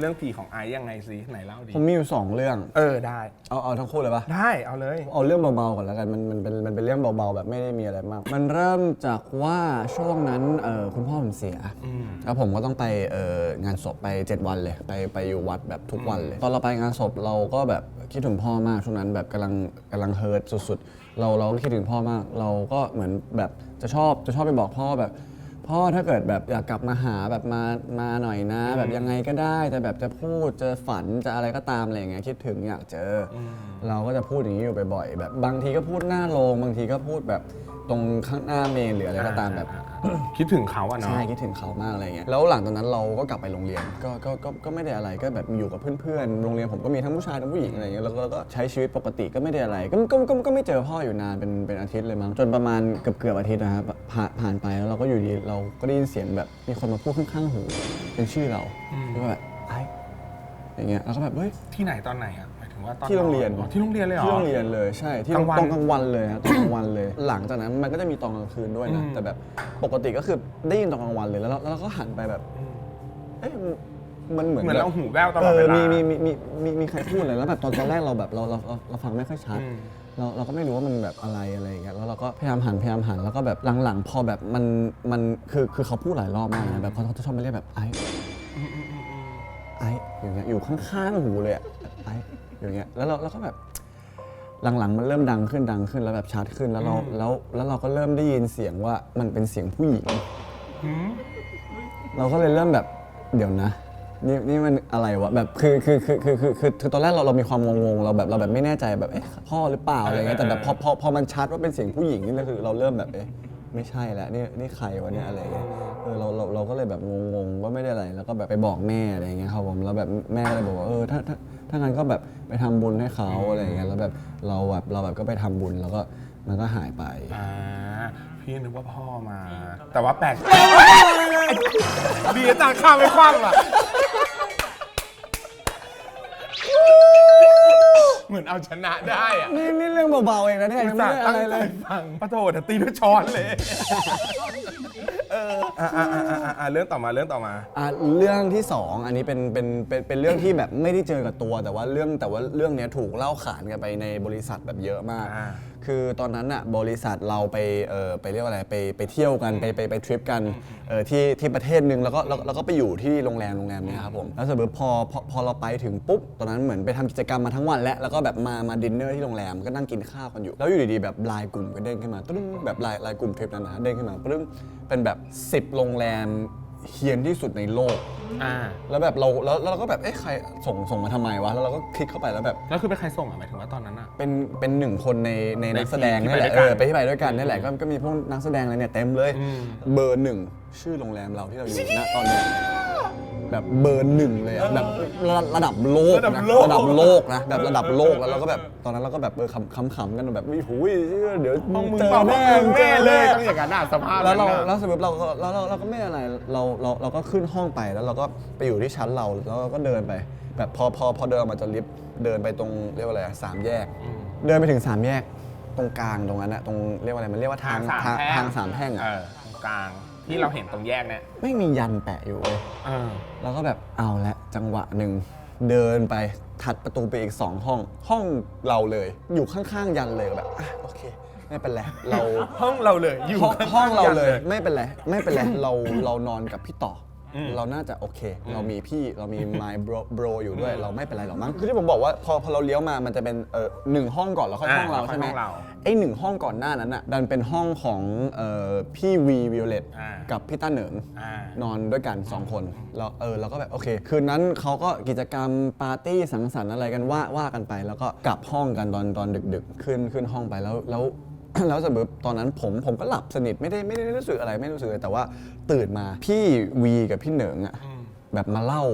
เรื่องผีของไอซ์ยังไงสิไหนเล่าดิผมมีอยู่สองเรื่อง เออได้ เอาเอาทั้งคู่เลยปะได้เอาเลย เอาเรื่องเบาๆก่อนแล้วกันมันมันเป็นมันเป็นเรื่องเบาๆแบบไม่ได้มีอะไรมาก มันเริ่มจากว่าช่วงนั้นเออคุณพ่อผมเสียแล้วผมก็ต้องไปเอองานศพไป 7 วันเลย ไปไปอยู่วัดแบบทุกวันเลย ตอนเราไปงานศพเราก็แบบคิดถึงพ่อมากช่วงนั้นแบบกำลังกำลังเฮิร์ตสุดๆ เราเราก็คิดถึงพ่อมาก เราก็เหมือนแบบจะชอบจะชอบไปบอกพ่อแบบ พ่อถ้าเกิดแบบอยากกลับมาหาแบบมามาหน่อยนะ แบบยังไงก็ได้แต่แบบจะพูดจะฝันจะอะไรก็ตามอะไรอย่างเงี้ยคิดถึงอยากเจออเราก็จะพูดอย่างนี้อยู่บ่อยๆแบบบางทีก็พูดหน้าโรงบางทีก็พูดแบบ ตรงข้างหน้าเมนหรืออะไรก็ตามแบบ คิดถึงเขาอะเนาะ ใช่คิดถึงเขามากอะไรเงี้ยแล้วหลังจากนั้นเราก็กลับไปโรงเรียนก็ก็ก็ก็ไม่ได้อะไรก็แบบอยู่กับเพื่อนๆโรงเรียนผมก็มีทั้งผู้ชายทั้งผู้หญิงอะไรเงี้ยแล้วก็แล้วก็ใช้ชีวิตปกติก็ไม่ได้อะไรก็ก็ก็ก็ไม่เจอพ่ออยู่นานเป็นเป็นอาทิตย์เลยมั้งจนประมาณเกือบเกือบอาทิตย์นะครับผ่านผ่านไปแล้วเราก็อยู่ดีเราก็ได้ยินเสียงแบบมีคนมาพูดข้างๆหูเป็นชื่อเราแล้วก็แบบไอ้อย่างเงี้ยแล้วก็แบบเฮ้ย ที่ไหนตอนไหนอะหมายถึ งว่าตอนที่โรงเรียน อ๋อที่โรงเรียนเลยเหรอ ที่โรงเรียนเลยใช่ที่กลางวันตอนกลางวันเลยฮะตอนกลางวันเลย หลังจากนั้นมันก็จะมีตอนกลางคืนด้วยนะอืม แต่แบบปกติก็คือได้ยินตอนกลางวันเลยแล้วเราแล้วเราก็หันไปแบบเอ๊ะมันเหมือนเหมือนแบบเราหูแว่วตลเออดเวอลามีมีมีมีมีมีมีใครพูดเลยแล้วแบบตอนตอนแรกเราแบบเราเราเราเราฟังไม่ค่อยชัด อืม เราเราก็ไม่รู้ว่ามันแบบอะไรอะไรอย่างเงี้ยแล้วเราก็พยายามหันพยายามหันแล้วก็แบบหลังๆ พอแบบมันมันคือคือเขาพูดหลายรอบมากนะแบบเขาเขาจะชอบมาเรียกแบบไอ้ไอ้อย่างเงี้ยอยู่ข้างๆหูเลยอะไอ้ อย่างเงี้ยแล้วเราเราก็แบบหลังๆมันเริ่มดังขึ้นดังขึ้นแล้วแบบชัดขึ้นแล้วเราแล้วแล้วเราก็เริ่มได้ยินเสียงว่ามันเป็นเสียงผู้หญิง เราก็เลยเริ่มแบบเดี๋ยวนะ นี่นี่มันอะไรวะแบบคือคือคือคือคือคือคือตอนแรกเราเรามีความงงๆเราแบบเราแบบไม่แน่ใจแบบเอ๊ะพ่อหรือเปล่าอะไรเงี้ยแต่แบบพอพอพอมันชัดว่าเป็นเสียงผู้หญิงนี่ก็คือเราเริ่มแบบเอ๊ะไม่ใช่แล้วนี่นี่ใครวะเนี่ยอะไรเงี้ยเออเราเราเราก็เลยแบบงงๆว่าไม่ได้อะไรแล้วก็แบบไปบอกแม่อะไรเงี้ยครับผมแล้วแบบแม่ก็เลยบอกว่าเออถ้าถ้า ถ้างั้นก็แบบไปทำบุญให้เขาอะไรเงี้ยแล้วแบบเราแบบเราแบบก็ไปทำบุญแล้วก็มันก็หายไป อ่าพี่นึกว่าพ่อมา แต่ว่าแปลกดีอาจารย์ข้ามไม่คว่ำอะ เหมือนเอาชนะได้อะนี่นี่เรื่องเบาๆเองนะเนี่ยยังไม่ได้อะไรเลย ฟังปะโถแต่ตีด้วยช้อนเลยเอออะอะอะอะอะเรื่องต่อมาเรื่องต่อมา อะเรื่องที่สองอันนี้เป็นเป็นเป็นเป็นเรื่องที่แบบไม่ได้เจอกับตัวแต่ว่าเรื่องแต่ว่าเรื่องเนี้ยถูกเล่าขานกันไปในบริษัทแบบเยอะมาก อ่า คือตอนนั้นอะบริษัทเราไปเออไปเรียกว่าอะไรไปไปเที่ยวกันไปไปไปทริปกันเออที่ที่ประเทศหนึ่งแล้วก็แล้วแล้วก็ไปอยู่ที่โรงแรมโรงแรมเนี้ครับผมแล้วเสร็จปุ๊บพอพอพอเราไปถึงปุ๊บตอนนั้นเหมือนไปทำกิจกรรมมาทั้งวันแล้วแล้วก็แบบมามาดินเนอร์ที่โรงแรมก็นั่งกินข้าวกันอยู่แล้วอยู่ดีๆแบบไลน์กลุ่มก็เด้งขึ้นมาตึ้งแบบไลน์ไลน์กลุ่มทริปนั้นนะเด้งขึ้นมาปึ้งเป็นแบบ10 โรงแรมเฮียนที่สุดในโลก อ่า แล้วแบบเราแล้วแล้วเราก็แบบเอ๊ะใครส่งส่งมาทำไมวะ แล้วเราก็คลิกเข้าไปแล้วแบบ แล้วคือเป็นใครส่งอะหมายถึงว่าตอนนั้นอะ เป็นเป็นหนึ่งคนในในในนักแสดงทีมที่นี่แหละไปด้วยกันเออไปที่ไปด้วยกันนี่แหละก็ก็มีพวกนักแสดงอะไรเนี่ยเต็มเลย อืม เบอร์หนึ่งชื่อโรงแรมเราที่เราอยู่ณตอนเนี้ย แบบเบอร์หนึ่งเลยอะแบบระระดับโลกระดับนะโลกระดับโลกนะแบบระดับโลกแล้วเราก็แบบตอนนั้นเราก็แบบเออขำขำๆกันแบบวิหูยเดี๋ยวต้องมึงเจอบอกแน่ว่ามึงเจแม่อเลแน่ยต้องอย่างนั้นอะสภาพแล้วเรานั้นอะแล้วสมมติเราก็เราเราเราก็ไม่อะไรเราเราเราก็ขึ้นห้องไปแล้วเราก็ไปอยู่ที่ชั้นเราแล้วเราก็เดินไป แบบพอพอพอเดินออกมาจากลิฟต์เดินไปตรงเรียกว่าอะไรอะสามแยก เดินไปถึงสามแยก ตรงกลางตรงนั้นอะตรงเรียกว่าอะไรมันเรียกว่าทางทางสามแพร่งทางสามแพร่งอะ เออตรงกลาง ที่เราเห็นตรงแยกเนี่ยไม่มียันแปะอยู่เลยเออเราก็แบบเอาละจังหวะหนึ่งเดินไปถัดประตูไปอีกสองห้อง ห้องเราเลย อยู่ข้างๆยันเลยแบบอะโอเค ไม่เป็นไรเราห้องเราเลยอยู่ห้องข้างๆห้องเราเลยยันไม่เป็นไรไม่เป็นไรเราเรานอนกับพี่ต่ออมเราน่าจะโอเค เรามีพี่เรามี my bro bro อยู่ด้วย เราไม่เป็นไรหรอกมั้งคือที่ผมบอกว่าพอพอเราเลี้ยวมามันจะเป็นเออหนึ่งห้องก่อนแล้วค่อยอ่าห้องเราค่อยใช่ไหมห้องเรา ไอ้หนึ่งห้องก่อนหน้านั้นอะดันเป็นห้องของเอ่อพี่วีวิโอเลตอ่ากับพี่ต้าเหนิงอ่านอนด้วยกัน 2 คนเราเออเราก็แบบโอเค คืนนั้นเขาก็กิจกรรมปาร์ตี้สังสรรค์อะไรกันว่าว่ากันไป แล้วก็กลับห้องกันตอนตอนดึก ๆ ขึ้นขึ้นห้องไปแล้วแล้ว แล้วสมมติตอนนั้นผมผมก็หลับสนิทไม่ได้ไม่ได้รู้สึกอะไรไม่รู้สึกอะไรแต่ว่าตื่นมาพี่วีกับพี่เหนิงอะแบบมาเล่า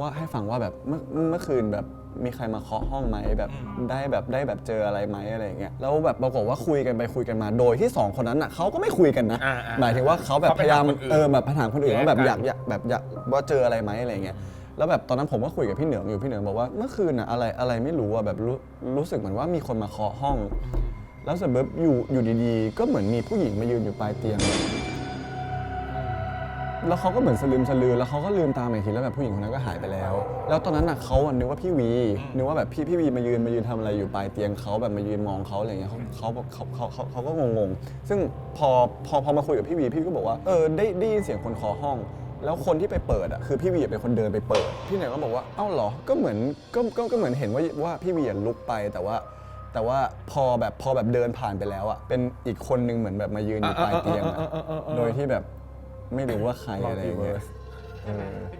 ว่าให้ฟังว่าแบบเมื่อเมื่อคืนแบบ มีใครมาเคาะห้องไหมแบบได้แบบได้แบบเจออะไรไหมอะไรอย่างเงี้ยแล้วแบบปรากฏว่าคุยกันไปคุยกันมาโดยที่สองคนนั้นอะเขาก็ไม่คุยกันนะอ่าอ่าหมายถึงว่าเขาแบบเขาพไปยายามถามคนอื่น เออแบบถามคนอื่นว่าแบบแยอกกันยากอยากแบบอยากว่าเจออะไรไหมอะไรเงี้ยแล้วแบบตอนนั้นผมก็คุยกับพี่เหนืองอยู่พี่เหนืองบอกว่าเมื่อคืนอะอะไรอะไรไม่รู้อะแบบรู้รู้สึกเหมือนว่ามีคนมาเคาะห้อง แล้วเสร็จปุ๊บอยู่อยู่ดีๆ ก็เหมือนมีผู้หญิงมายืนอยู่ปลายเตียง แล้วเขาก็เหมือนสลืมสลือแล้วเขาก็ลืมตามอีกทีแล้วแบบผู้หญิงคนนั้นก็หายไปแล้ว แล้วตอนนั้นน่ะเขาอะนึกว่าพี่วีนึกว่าแบบพี่พี่วีมายืนมายืนทำอะไรอยู่ปลายเตียงเขาแบบมายืนมองเขาอะไรเงี้ยเขาเขาเขาเขาเขาเขาก็งงๆซึ่งพอพอพอมาคุยกับพี่วีพี่ก็บอกว่าเออได้ได้ยินเสียงคนเคาะห้อง แล้วคนที่ไปเปิดอะคือพี่วีเป็นคนเดินไปเปิด พี่เนี่ยก็บอกว่าเอ้าเหรอก็เหมือนก็ก็ก็เหมือนเห็นว่าว่าพี่วีอะลุกไปแต่ว่า แต่ว่าพอแบบพอแบบเดินผ่านไปแล้วอะเป็นอีกคนนึงเหมือนแบบมายืนอยู่ปลายเตียงอะโดยที่แบบ ไม่รู้ว่าใครอะไรอย่างเงี้ย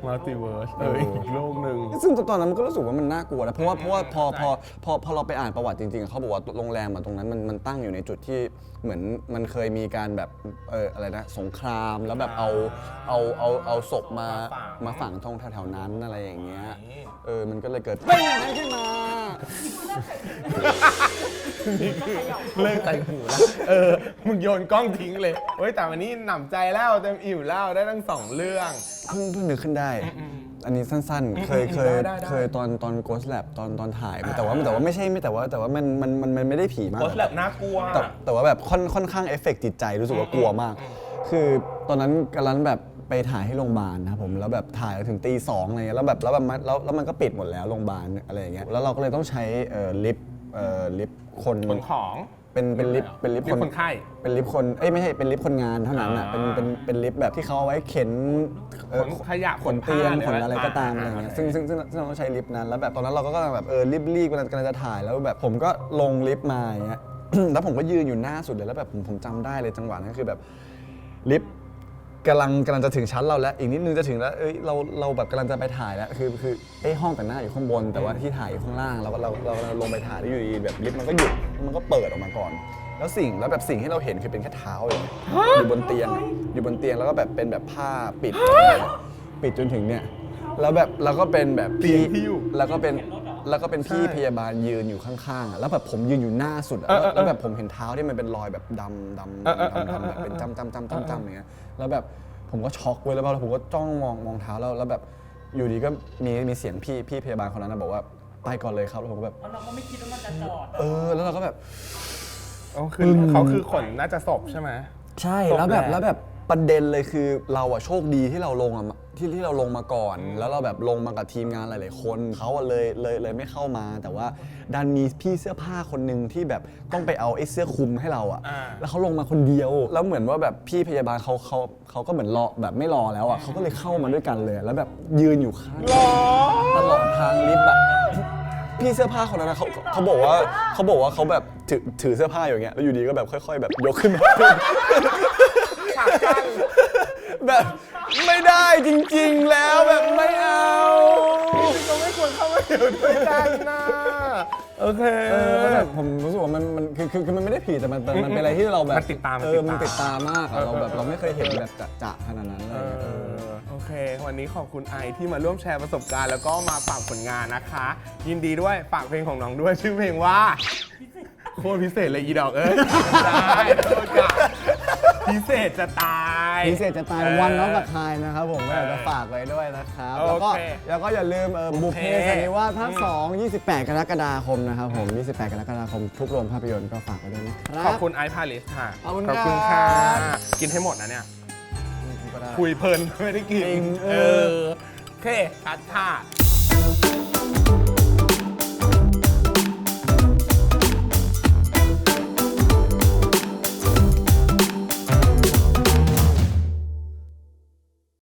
มัลติเวิร์สเอออีกโลกหนึ่ง ซึ่งตอนนั้นมันก็รู้สึกว่ามันน่ากลัวนะเพราะว่าเพราะว่าพอพอพอพอเราไปอ่านประวัติจริงๆอะเขาบอกว่าโรงแรมอะตรงนั้นมันมันตั้งอยู่ในจุดที่เหมือนมันเคยมีการแบบเอออะไรนะสงครามแล้วแบบเอาเอาเอาเอาศพมามาฝังตรงแถวๆนั้นอะไรอย่างเงี้ยเออมันก็เลยเกิดเป็นอย่างนั้นขึ้นมา เลิกใจหูแล้ว เออ มึงโยนกล้องทิ้งเลยเฮ้ยแต่วันนี้หนำใจแล้วเต็มอิ่มแล้วได้ทั้งสองเรื่อง เพิ่งเพิ่งนึกขึ้นได้ อันนี้สั้นๆ เคยเคยได้ได้ได้ เคยตอนตอน Ghost Lab ตอนตอนถ่ายแต่ว่าแต่ว่าไม่ใช่ไม่แต่ว่าแต่ว่ามันมันมันมันไม่ได้ผีมาก โพสต์แบบน่ากลัว แต่แต่ว่าแบบค่อนค่อนข้างเอฟเฟกต์จิตใจรู้สึกว่ากลัวมาก คือตอนนั้นกำลังแบบไปถ่ายให้โรงพยาบาลนะครับผมแล้วแบบถ่ายถึงตีสองอะไรเงี้ยแล้วแบบแล้วแบบมันแล้วแล้วมันก็ปิดหมดแล้วโรงพยาบาลอะไรอย่างเงี้ยแล้วเราก็เลยต้องใช้เอ่อลิฟต์เอ่อลิฟต์คน ขนของ เป็นเป็นลิฟต์เป็นลิฟต์ลิฟต์คนไข้ เป็นลิฟต์คนเอ้ยไม่ใช่เป็นลิฟต์คนงานเท่านั้นอะเป็นอ่า เป็นเป็นลิฟต์แบบที่เขาเอาไว้เข็นเอ่อขนขยะขนเตียงขนผ้าขนอะไรก็ตามเนี่ยอะไรเงี้ยอ่าซึ่งซึ่งซึ่งซึ่งเราต้องใช้ลิฟต์นั้นแล้วแบบตอนนั้นเราก็กำลังแบบเออรีบรีบกำลังกำลังจะถ่ายแล้วแบบผมก็ลงลิฟต์มาอย่างเงี้ย แล้วผมก็ยืนอยู่หน้าสุดเลยแล้วแบบผมผมจำได้เลยจังหวะนั้นคือแบบ ลิฟต์ กำลังกำลังจะถึงชั้นเราแล้ว อีกนิดนึงจะถึงแล้ว เอ้ยเราเราแบบกำลังจะไปถ่ายแล้ว คือคือเอ้ยห้องแต่งหน้าอยู่ข้างบน แต่ว่าที่ถ่ายอยู่ข้างล่างเราก็เราเราเราลงไปถ่ายแล้วอยู่ดีแบบลิฟต์มันก็หยุดมันก็เปิดออกมาก่อน แล้วสิ่งแล้วแบบสิ่งที่เราเห็นคือเป็นแค่เท้าอย่างเงี้ยอยู่บนเตียง อยู่บนเตียงแล้วก็แบบเป็นแบบผ้าปิด ปิดจนถึงเนี่ยแล้วแบบแล้วก็เป็นแบบเตียงที่อยู่ แล้วก็เป็น แล้วก็เป็นพี่ใช่พยาบาลยืนอยู่ข้างๆอะแล้วแบบผมยืนอยู่หน้าสุดอะเออเออแล้วแล้วแบบผมเห็นเท้าที่มันเป็นรอยแบบดำดำเออเออเออดำดำแบบเป็นจำจำจำจำจำอย่างเงี้ยแล้วแบบผมก็ช็อกเว้ยแล้วแบบผมก็จ้องมองมองเท้าแล้วแล้วแบบอยู่ดีก็มีมีเสียงพี่พี่พยาบาลคนนั้นนะบอกว่าไปก่อนเลยครับแล้วผมก็แบบเพราะเราก็ไม่คิดว่ามันจะจอด เออ แล้วเราก็แบบ อ๋อคือเขาคือขนน่าจะศพใช่ไหม ใช่ตกแล้วแบบแหละแล้วแบบ ประเด็นเลยคือเราอะโชคดีที่เราลงอะที่ที่เราลงมาก่อน แล้วเราแบบลงมากับทีมงานหลาย ๆ คนเขาอะเลยเลยเลยไม่เข้ามา แต่ว่าดันมีพี่เสื้อผ้าคนหนึ่งที่แบบต้องไปเอาไอ้เสื้อคลุมให้เราอะอ่า แล้วเขาลงมาคนเดียว แล้วเหมือนว่าแบบพี่พยาบาลเขาเขาเขาก็เหมือนรอแบบไม่รอแล้วอะเขาก็เลยเข้ามาด้วยกันเลย แล้วแบบยืนอยู่ข้างหรอตลอดทางลิฟต์อะพี่เสื้อผ้าคนนั้นนะเขาเขาบอกว่าเขาบอกว่าเขาแบบถือถือเสื้อผ้าอยู่อย่างเงี้ยแล้วอยู่ดีก็แบบค่อย ๆ แบบยกขึ้นมา ฉากกั้นแบบไม่ได้จริงๆแล้วแบบไม่เอาก็ไม่ควรเข้ามาอยู่ด้วยกันนะโอเคเออแบบผมรู้สึกว่ามันมันคือคือคือมันไม่ได้ผิดแต่มันมันมันเป็นอะไรที่เราแบบมันติดตามมันเอติอดตาม มันติดตามมากอะเราแบบเราไม่เคยเห็นแบบจะจะขนาดนั้นเลเอยเอออโอเค วันนี้ขอบคุณไอที่มาร่วมแชร์ประสบการณ์ แล้วก็มาฝากผลงานนะคะ ยินดีด้วยฝากเพลงของน้องด้วยชื่อเพลงว่า โคตรพิเศษเลยอีดอกเอ้ยได้โทษค่ะพิเศษจะตาย พิเศษจะตายวันน้องกับทายนะครับผมก็อยากจะฝากไว้ด้วยนะครับโอแล้วก็เคแล้วก็อย่าลืมเออบุพเพบุพเพสันนิวาสภาค2 28 กรกฎาคมนะครับผม 28 กรกฎาคมทุกโรงภาพยนตร์ก็ฝากไว้ด้วยนะครับ ขอบคุณไอพาลิสค่ะขอบคุณค่ะ ครับ กินให้หมดนะเนี่ยก็ได้คุยเพลินไม่ได้กิน จริงเออเออ โอเคคัดค่ะ